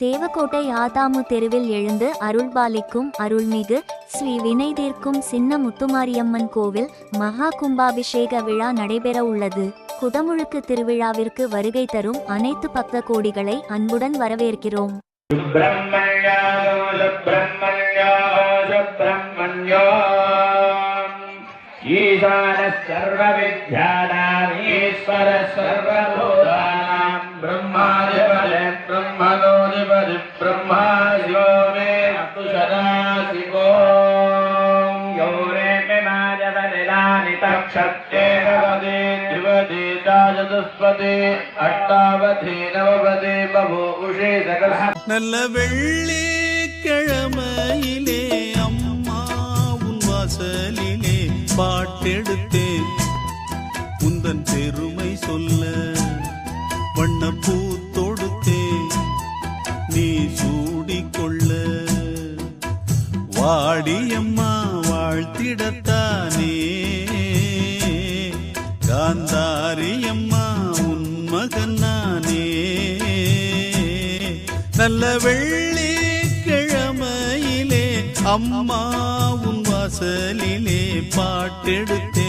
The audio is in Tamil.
தேவக்கோட்டை ஆதாமு தெருவில் எழுந்து அருள்பாலிக்கும் அருள்மிகு ஸ்ரீ வினைதீர்க்கும் சின்ன முத்துமாரியம்மன் கோவில் மகா கும்பாபிஷேக விழா நடைபெற உள்ளது. குதமுழுக்கு திருவிழாவிற்கு வருகை தரும் அனைத்து பக்த கோடிகளை அன்புடன் வரவேற்கிறோம். ஈசான சர்வ வித்யானாம் ஈஸ்வர ब्रह्मा शिवो मे अस्तु सदाशिवो यो रे मिमाजवनिलानि तक्षत्ये भवति द्विपदे चतुष्पदे अष्टावधि नवपदे बभूषे सकलः நல்ல வெள்ளிக்கிழமையிலே அம்மா உன் வாசலிலே பாட்டெடுத்தேன் உந்தன் பெருமை சொல்ல வாடியம்மா வாழ்த்திடத்தானே. காந்தாரியம்மா உன் மகன் நானே. நல்ல வெள்ளிக்கிழமையிலே அம்மா உன் வாசலிலே பாட்டெடுத்தே.